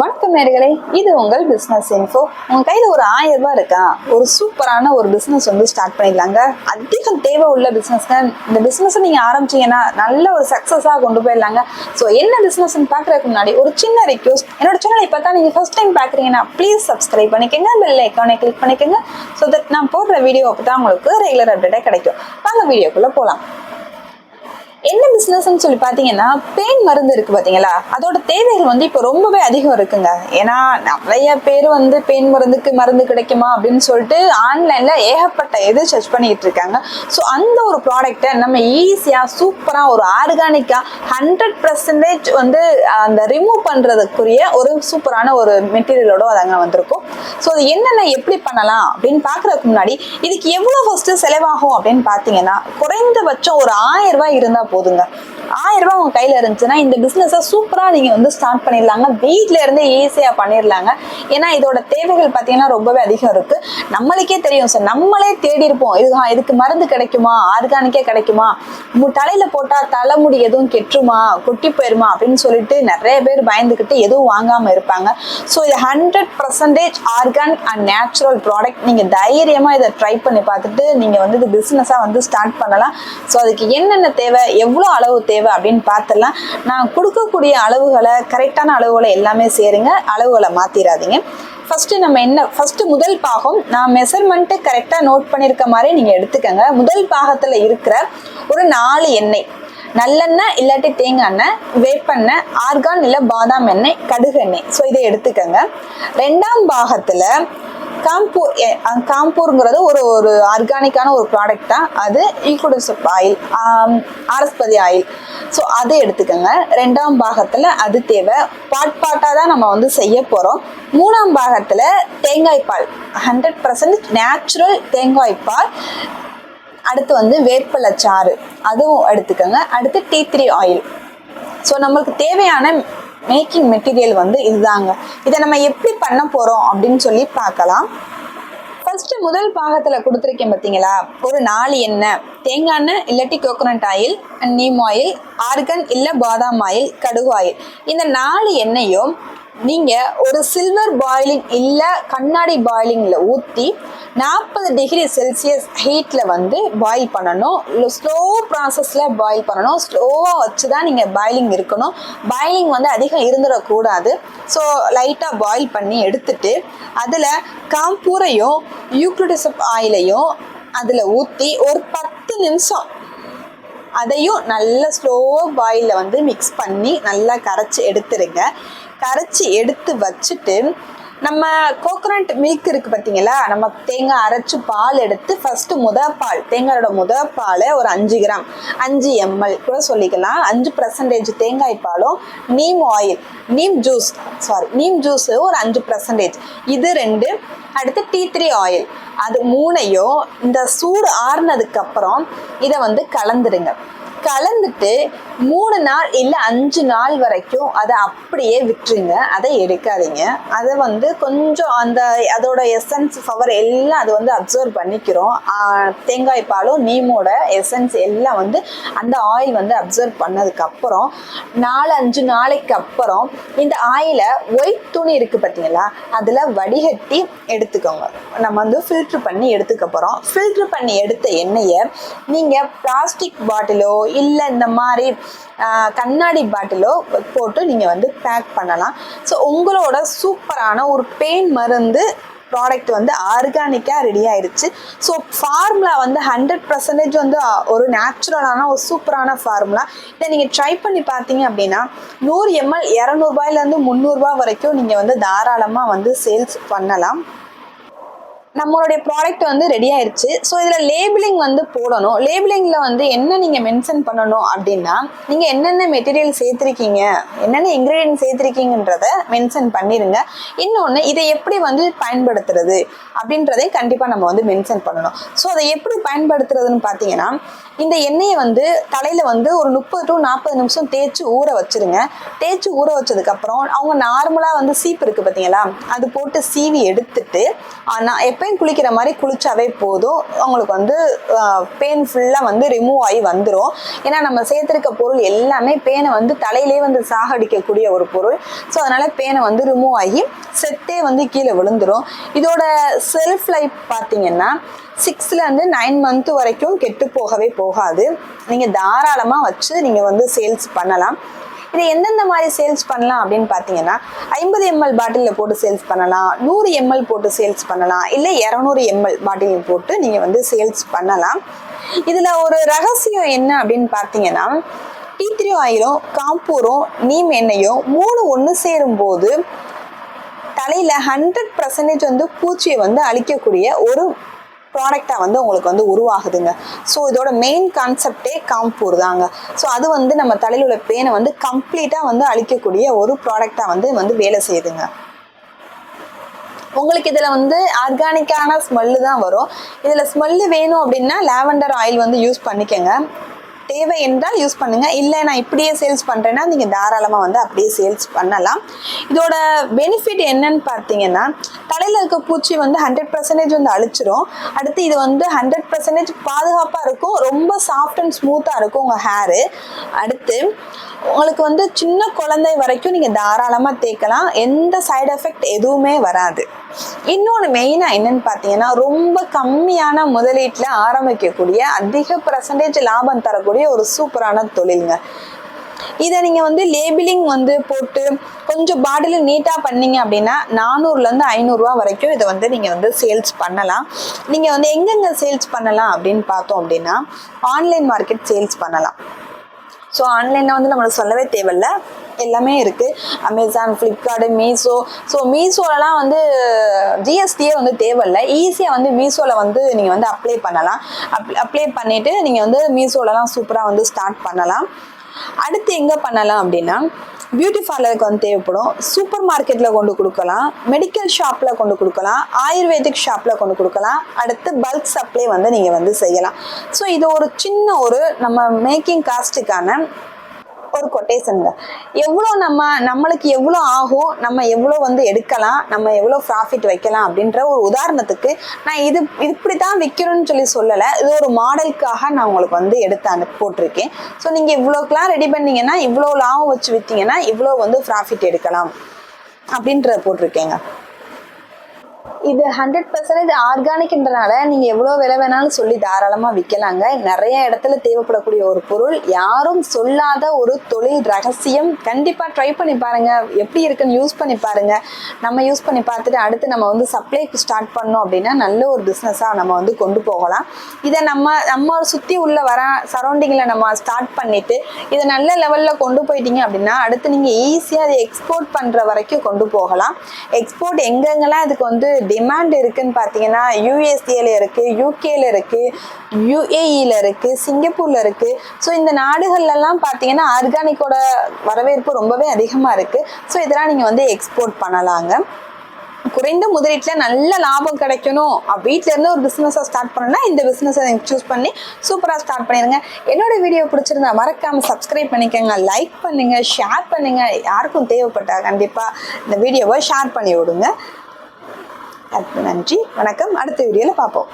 வணக்கம் நேர்களே இது உங்கள் பிஸ்னஸ் இன்ஃபோ உங்கள் கையில் ஒரு ஆயிரம் ரூபாய் இருக்கா? ஒரு சூப்பரான ஒரு பிஸ்னஸ் வந்து ஸ்டார்ட் பண்ணிடலாங்க. அதிகம் தேவை உள்ள பிஸ்னஸ்ங்க இந்த பிஸ்னஸை நீங்கள் ஆரம்பிச்சீங்கன்னா நல்ல ஒரு சக்ஸஸாக கொண்டு போயிடலாங்க. ஸோ என்ன பிஸ்னஸ்ன்னு பார்க்குறதுக்கு முன்னாடி ஒரு சின்ன ரிக்வஸ்ட் என்னோட சேனல் இப்போ தான் நீங்கள் ஃபஸ்ட் டைம் பார்க்குறீங்கன்னா ப்ளீஸ் சப்ஸ்கிரைப் பண்ணிக்கோங்க. பெல் ஐக்கானை கிளிக் பண்ணிக்கோங்க. ஸோ தட் நான் போடுற வீடியோ அப்போ தான் உங்களுக்கு ரெகுலர் அப்டேட்டாக கிடைக்கும். வாங்க வீடியோக்குள்ளே போகலாம் என்ன பிஸ்னஸ்ன்னு சொல்லி பார்த்தீங்கன்னா பெயின் மருந்து இருக்குது பார்த்தீங்களா அதோட தேவைகள் வந்து இப்போ ரொம்பவே அதிகம் இருக்குங்க. ஏன்னா நிறைய பேர் வந்து பெயின் மருந்துக்கு மருந்து கிடைக்குமா அப்படின்னு சொல்லிட்டு ஆன்லைனில் ஏகப்பட்ட இது சர்ச் பண்ணிக்கிட்டு இருக்காங்க. ஸோ அந்த ஒரு ப்ராடக்ட்டை நம்ம ஈஸியாக சூப்பராக ஒரு ஆர்கானிக்காக ஹண்ட்ரட் பர்சன்டேஜ் வந்து அந்த ரிமூவ் பண்ணுறதுக்குரிய ஒரு சூப்பரான ஒரு மெட்டீரியலோட அதாங்க வந்திருக்கும். ஸோ அது என்னென்ன எப்படி பண்ணலாம் அப்படின்னு பார்க்குறதுக்கு முன்னாடி இதுக்கு எவ்வளோ ஃபஸ்ட்டு செலவாகும் அப்படின்னு பார்த்தீங்கன்னா குறைந்தபட்சம் ஒரு ஆயிரம் ரூபாய் இருந்தால் போதுங்க. ஆயிரம் ரூபாய் உங்க கையில இருந்துச்சுன்னா இந்த பிசினஸை சூப்பரா நீங்க வந்து ஸ்டார்ட் பண்ணிடலாங்க. வீட்ல இருந்தே ஈஸியா பண்ணிடலாங்க. ஏன்னா இதோட தேவைகள் பார்த்தீங்கன்னா ரொம்பவே அதிகம் இருக்கு. நம்மளுக்கே தெரியும் சார். நம்மளே தேடி இருப்போம். இது இதுக்கு மருந்து கிடைக்குமா? ஆர்கானிக்கே கிடைக்குமா? தலையில போட்டா தலைமுடி எதுவும் கெட்டுருமா? கொட்டி போயிருமா? அப்படின்னு சொல்லிட்டு நிறைய பேர் பயந்துக்கிட்டு எதுவும் வாங்காம இருப்பாங்க. ஸோ இது hundred percentage organic and natural product நீங்க தைரியமா இதை ட்ரை பண்ணி பார்த்துட்டு நீங்க வந்து இது பிசினஸா வந்து ஸ்டார்ட் பண்ணலாம். ஸோ அதுக்கு என்னென்ன தேவை? எவ்வளோ அளவு தேவை அப்படின்னு பார்த்துடலாம். நான் கொடுக்கக்கூடிய அளவுகளை கரெக்டான அளவுகளை எல்லாமே சேருங்க. அளவுகளை மாற்றிடாதீங்க ஃபஸ்ட்டு நம்ம என்ன ஃபஸ்ட்டு முதல் பாகம் நான் மெஷர்மெண்ட்டு கரெக்டாக நோட் பண்ணியிருக்க மாதிரி நீங்கள் எடுத்துக்கோங்க. முதல் பாகத்தில் இருக்கிற ஒரு நாலு எண்ணெய். நல்லெண்ணெய் இல்லாட்டி தேங்காய் எண்ணெய் வேப்பெண்ணெய் ஆர்கான் இல்லை பாதாம் எண்ணெய் கடுகு எண்ணெய். ஸோ இதை எடுத்துக்கோங்க. ரெண்டாம் பாகத்தில் காம்பூர் எ- காம்பூருங்கிறது ஒரு ஒரு ஆர்கானிக்கான ஒரு ப்ராடக்ட் தான் அது ஈக்குடசப் ஆயில் ஆரஸ்பதி ஆயில் ஸோ அதை எடுத்துக்கோங்க. ரெண்டாம் பாகத்தில் அது தேவை. பாட் பாட்டாக தான் நம்ம வந்து செய்ய போகிறோம் மூணாம் பாகத்தில் தேங்காய் பால். ஹண்ட்ரட் பர்சன்ட் நேச்சுரல் தேங்காய் பால். அடுத்து வந்து வேப்பிலை சாறு. அதுவும் எடுத்துக்கோங்க. அடுத்து டீ த்ரீ ஆயில் ஸோ நம்மளுக்கு தேவையான மேக்கிங் மெட்டீரியல் வந்து இதுதாங்க. இதை நம்ம எப்படி பண்ண போகிறோம் அப்படின்னு சொல்லி பார்க்கலாம். ஃபர்ஸ்ட் முதல் பாகத்தில் கொடுத்துருக்கேன் பார்த்தீங்களா ஒரு நாலு எண்ணெய் தேங்காய் எண்ணெய் இல்லாட்டி coconut oil and neem oil argan இல்லை பாதாம் ஆயில் கடுகு ஆயில் இந்த நாலு எண்ணெயும் நீங்கள் ஒரு சில்வர் பாயிலிங் இல்லை கண்ணாடி பாயிலிங்கில் ஊற்றி நாற்பது டிகிரி செல்சியஸ் ஹீட்டில் வந்து பாயில் பண்ணணும். ஸ்லோ ப்ராசஸில் பாயில் பண்ணணும். ஸ்லோவாக வச்சு தான் நீங்கள் பாயிலிங் இருக்கணும். பாயிலிங் வந்து அதிகம் இருந்துடக்கூடாது. ஸோ லைட்டாக பாயில் பண்ணி எடுத்துட்டு அதில் காம்பூரையும் யூக்ளிடிசப் ஆயிலையும் அதில் ஊற்றி ஒரு பத்து நிமிஷம் அதையும் நல்ல ஸ்லோ பாயிலில் வந்து மிக்ஸ் பண்ணி நல்லா கரைச்சி எடுத்துருங்க. கரைச்சி எடுத்து வச்சுட்டு நம்ம கோகோனட் மில்க் இருக்குது பார்த்தீங்களா? நம்ம தேங்காய் அரைச்சி பால் எடுத்து ஃபஸ்ட்டு முத பால் தேங்காயோட முத பாலை ஒரு அஞ்சு கிராம் அஞ்சு எம்எல் கூட சொல்லிக்கலாம். அஞ்சு பர்சன்டேஜ் தேங்காய் பாலும் neem oil neem juice sorry neem juice ஒரு அஞ்சு பர்சன்டேஜ் இது ரெண்டு. அடுத்து டீ த்ரீ ஆயில் அது மூணையும் இந்த சூடு ஆறுனதுக்கு அப்புறம் இதை வந்து கலந்துடுங்க கலந்துட்டு மூணு நாள் இல்லை அஞ்சு நாள் வரைக்கும் அதை அப்படியே விட்டுருங்க. அதை எடுக்காதீங்க. அதை வந்து கொஞ்சம் அந்த அதோட எசன்ஸ் பவர் எல்லாம் அது வந்து அப்சர்வ் பண்ணிக்கிறோம். தேங்காய் பாலும் நீமோட எசன்ஸ் எல்லாம் வந்து அந்த ஆயில் வந்து அப்சர்வ் பண்ணதுக்கப்புறம் நாலு அஞ்சு நாளைக்கு அப்புறம் இந்த ஆயிலை ஒயிட் துணி இருக்குது பார்த்தீங்களா அதில் வடிகட்டி எடுத்துக்கோங்க. நம்ம வந்து ஃபில்ட்ரு பண்ணி எடுத்துக்க போகிறோம் ஃபில்ட்ரு பண்ணி எடுத்த எண்ணெயை நீங்கள் பிளாஸ்டிக் பாட்டிலோ இல்லை இந்த மாதிரி கண்ணாடி பாட்டிலோ போட்டு நீங்கள் வந்து பேக் பண்ணலாம். ஸோ உங்களோட சூப்பரான ஒரு பெயின் மருந்து ப்ராடக்ட் வந்து ஆர்கானிக்காக ரெடி ஆயிடுச்சு ஸோ ஃபார்முலா வந்து ஹண்ட்ரட் பர்சன்டேஜ் வந்து ஒரு நேச்சுரலான ஒரு சூப்பரான ஃபார்முலா இதை நீங்கள் ட்ரை பண்ணி பார்த்தீங்க அப்படின்னா நூறு எம்எல் இரநூறுபாயிலேருந்து முந்நூறுரூபா வரைக்கும் நீங்கள் வந்து தாராளமாக வந்து சேல்ஸ் பண்ணலாம். நம்மளுடைய ப்ராடக்ட் வந்து ரெடி ஆயிருச்சு. ஸோ இதில் லேபிளிங் வந்து போடணும். லேபிளிங்கில் வந்து என்ன நீங்கள் மென்ஷன் பண்ணணும் அப்படின்னா நீங்கள் என்னென்ன மெட்டீரியல் சேர்த்துருக்கீங்க என்னென்ன இன்க்ரீடியன்ட் சேர்த்துருக்கீங்கன்றத மென்ஷன் பண்ணிடுங்க இன்னொன்று இதை எப்படி வந்து பயன்படுத்துறது அப்படின்றதை கண்டிப்பாக நம்ம வந்து மென்ஷன் பண்ணணும். ஸோ அதை எப்படி பயன்படுத்துறதுன்னு பார்த்தீங்கன்னா இந்த எண்ணெயை வந்து தலையில் வந்து ஒரு முப்பது டு நாற்பது நிமிஷம் தேய்ச்சி ஊற வச்சுருங்க. தேய்ச்சி ஊற வச்சதுக்கப்புறம் அவங்க நார்மலாக வந்து சீப்பு இருக்குது பார்த்தீங்களா அது போட்டு சீவி எடுத்துட்டு ஆனால் எப்பயும் குளிக்கிற மாதிரி குளிச்சாவே போதும். அவங்களுக்கு வந்து பேன் ஃபுல்லாக வந்து ரிமூவ் ஆகி வந்துடும் ஏன்னா நம்ம சேர்த்துருக்க பொருள் எல்லாமே பேனை வந்து தலையிலே வந்து சாகடிக்கக்கூடிய ஒரு பொருள். ஸோ அதனால் பேனை வந்து ரிமூவ் ஆகி செத்தே வந்து கீழே விழுந்துடும் இதோட செல்ஃப் லைஃப் பார்த்தீங்கன்னா சிக்ஸ்லேருந்து நைன் மந்த் வரைக்கும் கெட்டு போகவே போகாது. நீங்கள் தாராளமாக வச்சு நீங்கள் வந்து சேல்ஸ் பண்ணலாம். இது எந்தெந்த மாதிரி சேல்ஸ் பண்ணலாம் அப்படின்னு பார்த்தீங்கன்னா ஐம்பது எம்எல் பாட்டிலில் போட்டு சேல்ஸ் பண்ணலாம் நூறு எம்எல் போட்டு சேல்ஸ் பண்ணலாம் இல்லை இரநூறு எம்எல் பாட்டிலில் போட்டு நீங்கள் வந்து சேல்ஸ் பண்ணலாம். இதில் ஒரு ரகசியம் என்ன அப்படின்னு பார்த்தீங்கன்னா டீ த்ரீ ஆயிலும் காம்பூரும் நீம் எண்ணெயும் மூணு ஒன்று சேரும்போது தலையில் ஹண்ட்ரட் பர்சன்டேஜ் வந்து பூச்சியை வந்து அழிக்கக்கூடிய ஒரு ப்ராடக்டாக வந்து உங்களுக்கு வந்து உருவாகுதுங்க. ஸோ இதோட மெயின் கான்செப்டே காம்பூர் தாங்க. ஸோ அது வந்து நம்ம தலையில் உள்ள பேனை வந்து கம்ப்ளீட்டாக வந்து அழிக்கக்கூடிய ஒரு ப்ராடக்டாக வந்து வந்து வேலை செய்யுதுங்க. உங்களுக்கு இதில் வந்து ஆர்கானிக்கான ஸ்மெல்லு தான் வரும். இதில் ஸ்மெல்லு வேணும் அப்படின்னா லாவெண்டர் ஆயில் வந்து யூஸ் பண்ணிக்கோங்க. தேவை என்றால் யூஸ் பண்ணுங்கள் இல்லை நான் இப்படியே சேல்ஸ் பண்ணுறேன்னா நீங்கள் தாராளமாக வந்து அப்படியே சேல்ஸ் பண்ணலாம். இதோட பெனிஃபிட் என்னன்னு பார்த்தீங்கன்னா தலையில் இருக்க பூச்சி வந்து ஹண்ட்ரட் பர்சன்டேஜ் வந்து அழிச்சிரும். அடுத்து இது வந்து ஹண்ட்ரட் பர்சன்டேஜ் பாதுகாப்பாக இருக்கும். ரொம்ப சாஃப்ட் அண்ட் ஸ்மூத்தாக இருக்கும் உங்கள் ஹேரு அடுத்து உங்களுக்கு வந்து சின்ன குழந்தை வரைக்கும் நீங்கள் தாராளமாக தேய்க்கலாம். எந்த சைடு எஃபெக்ட் எதுவுமே வராது. இன்னொன்று மெயினாக என்னன்னு பார்த்தீங்கன்னா ரொம்ப கம்மியான முதலீட்டில் ஆரம்பிக்கக்கூடிய அதிக பர்சன்டேஜ் லாபம் தரக்கூடிய ஒரு சூப்பரான தொழிலுங்க. இதை நீங்கள் வந்து லேபிளிங் வந்து போட்டு கொஞ்சம் பாட்டில் நீட்டாக பண்ணீங்க அப்படின்னா நானூறுலேருந்து ஐநூறுரூவா வரைக்கும் இதை வந்து நீங்கள் வந்து சேல்ஸ் பண்ணலாம். நீங்கள் வந்து எங்கெங்கே சேல்ஸ் பண்ணலாம் அப்படின்னு பார்த்தோம் அப்படின்னா ஆன்லைன் மார்க்கெட் சேல்ஸ் பண்ணலாம். ஸோ ஆன்லைனில் வந்து நம்மளுக்கு சொல்லவே தேவையில்ல. எல்லாமே இருக்குது அமேசான் ஃப்ளிப்கார்டு மீஷோ ஸோ மீஷோலலாம் வந்து ஜிஎஸ்டியே வந்து தேவையில்லை. ஈஸியாக வந்து மீஷோவில் வந்து நீங்கள் வந்து அப்ளை பண்ணலாம். அப் அப்ளை பண்ணிவிட்டு நீங்கள் வந்து மீஷோலலாம் சூப்பராக வந்து ஸ்டார்ட் பண்ணலாம். அடுத்து எங்கே பண்ணலாம் அப்படின்னா பியூட்டி பார்லருக்கு வந்து தேவைப்படும். சூப்பர் மார்க்கெட்டில் கொண்டு கொடுக்கலாம். மெடிக்கல் ஷாப்பில் கொண்டு கொடுக்கலாம். ஆயுர்வேதிக் ஷாப்பில் கொண்டு கொடுக்கலாம். அடுத்து பல்க் சப்ளை வந்து நீங்கள் வந்து செய்யலாம். ஸோ இது ஒரு சின்ன ஒரு நம்ம மேக்கிங் காஸ்ட்டுக்கான ஒரு கொட்டேஷனுங்க எவ்வளோ நம்ம நம்மளுக்கு எவ்வளோ ஆகும் நம்ம எவ்வளோ வந்து எடுக்கலாம் நம்ம எவ்வளோ ப்ராஃபிட் வைக்கலாம் அப்படின்ற ஒரு உதாரணத்துக்கு நான் இது இப்படி தான் விற்கிறோன்னு சொல்லி சொல்லலை. இது ஒரு மாடலுக்காக நான் உங்களுக்கு வந்து எடுத்து அனுப்பி போட்டிருக்கேன். ஸோ நீங்கள் இவ்வளோக்கெலாம் ரெடி பண்ணீங்கன்னா இவ்வளோ லாபம் வச்சு விற்றீங்கன்னா இவ்வளோ வந்து ப்ராஃபிட் எடுக்கலாம் அப்படின்றத போட்டிருக்கேங்க. இது ஹண்ட்ரட் பர்சன்டேஜ் ஆர்கானிக்ன்றனால நீங்கள் எவ்வளோ விலை வேணாலும் சொல்லி தாராளமாக விற்கலாங்க நிறைய இடத்துல தேவைப்படக்கூடிய ஒரு பொருள். யாரும் சொல்லாத ஒரு தொழில் ரகசியம் கண்டிப்பாக ட்ரை பண்ணி பாருங்கள் எப்படி இருக்குன்னு யூஸ் பண்ணி பாருங்கள் நம்ம யூஸ் பண்ணி பார்த்துட்டு அடுத்து நம்ம வந்து சப்ளைக்கு ஸ்டார்ட் பண்ணோம் அப்படின்னா நல்ல ஒரு பிஸ்னஸாக நம்ம வந்து கொண்டு போகலாம். இதை நம்ம நம்ம சுற்றி உள்ள வர சரௌண்டிங்கில் நம்ம ஸ்டார்ட் பண்ணிவிட்டு இதை நல்ல லெவலில் கொண்டு போயிட்டீங்க அப்படின்னா அடுத்து நீங்கள் ஈஸியாக அதை எக்ஸ்போர்ட் பண்ணுற வரைக்கும் கொண்டு போகலாம். எக்ஸ்போர்ட் எங்கெங்கெல்லாம் இதுக்கு வந்து டிமாண்ட் இருக்குன்னு பார்த்தீங்கன்னா யூஎஸ்ஏல இருக்குது யூகேல இருக்குது யூஏஇல இருக்குது சிங்கப்பூரில் இருக்குது ஸோ இந்த நாடுகள்லாம் பார்த்தீங்கன்னா ஆர்கானிக்கோட வரவேற்பு ரொம்பவே அதிகமாக இருக்குது ஸோ இதெல்லாம் நீங்கள் வந்து எக்ஸ்போர்ட் பண்ணலாங்க. குறைந்த முதலீட்டில் நல்ல லாபம் கிடைக்கணும். வீட்டிலேருந்து ஒரு பிஸ்னஸை ஸ்டார்ட் பண்ணணும்னா இந்த பிஸ்னஸை நீங்கள் சூஸ் பண்ணி சூப்பராக ஸ்டார்ட் பண்ணிடுங்க என்னோட வீடியோ பிடிச்சிருந்தா மறக்காமல் சப்ஸ்கிரைப் பண்ணிக்கோங்க. லைக் பண்ணுங்கள் ஷேர் பண்ணுங்கள் யாருக்கும் தேவைப்பட்டா கண்டிப்பாக இந்த வீடியோவை ஷேர் பண்ணி விடுங்க. அதுக்கு நன்றி. வணக்கம். அடுத்த வீடியோவில் பார்ப்போம்.